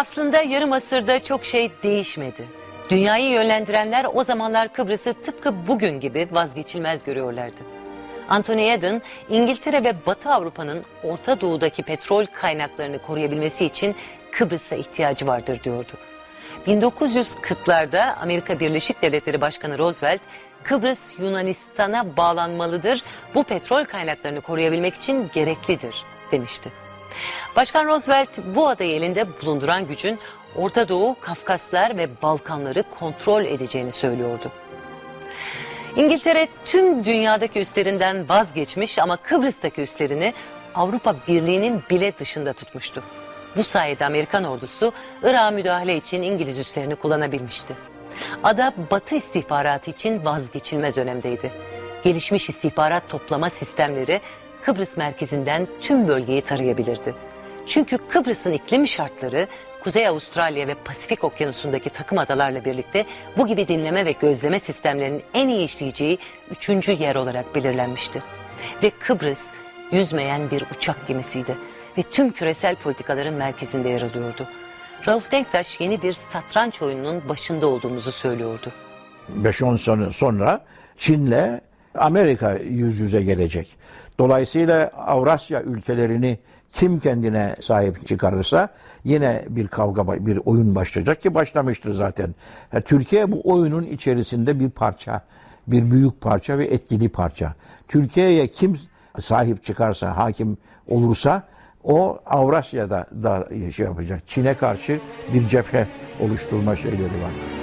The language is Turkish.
Aslında yarım asırda çok şey değişmedi. Dünyayı yönlendirenler o zamanlar Kıbrıs'ı tıpkı bugün gibi vazgeçilmez görüyorlardı. Anthony Eden, İngiltere ve Batı Avrupa'nın Orta Doğu'daki petrol kaynaklarını koruyabilmesi için Kıbrıs'a ihtiyacı vardır diyordu. 1940'larda Amerika Birleşik Devletleri Başkanı Roosevelt, Kıbrıs Yunanistan'a bağlanmalıdır, bu petrol kaynaklarını koruyabilmek için gereklidir demişti. Başkan Roosevelt bu adayı elinde bulunduran gücün Orta Doğu, Kafkaslar ve Balkanları kontrol edeceğini söylüyordu. İngiltere tüm dünyadaki üslerinden vazgeçmiş ama Kıbrıs'taki üslerini Avrupa Birliği'nin bile dışında tutmuştu. Bu sayede Amerikan ordusu Irak'a müdahale için İngiliz üslerini kullanabilmişti. Ada Batı istihbaratı için vazgeçilmez önemdeydi. Gelişmiş istihbarat toplama sistemleri Kıbrıs merkezinden tüm bölgeyi tarayabilirdi. Çünkü Kıbrıs'ın iklim şartları Kuzey Avustralya ve Pasifik Okyanusu'ndaki takım adalarla birlikte bu gibi dinleme ve gözleme sistemlerinin en iyi işleyeceği üçüncü yer olarak belirlenmişti. Ve Kıbrıs yüzmeyen bir uçak gemisiydi ve tüm küresel politikaların merkezinde yer alıyordu. Rauf Denktaş yeni bir satranç oyununun başında olduğumuzu söylüyordu. 5-10 sene sonra Çin'le Amerika yüz yüze gelecek. Dolayısıyla Avrasya ülkelerini kim kendine sahip çıkarırsa yine bir kavga, bir oyun başlayacak ki başlamıştır zaten. Ha, Türkiye bu oyunun içerisinde bir parça, bir büyük parça ve etkili parça. Türkiye'ye kim sahip çıkarsa, hakim olursa o Avrasya'da da şey yapacak. Çin'e karşı bir cephe oluşturma şeyleri var.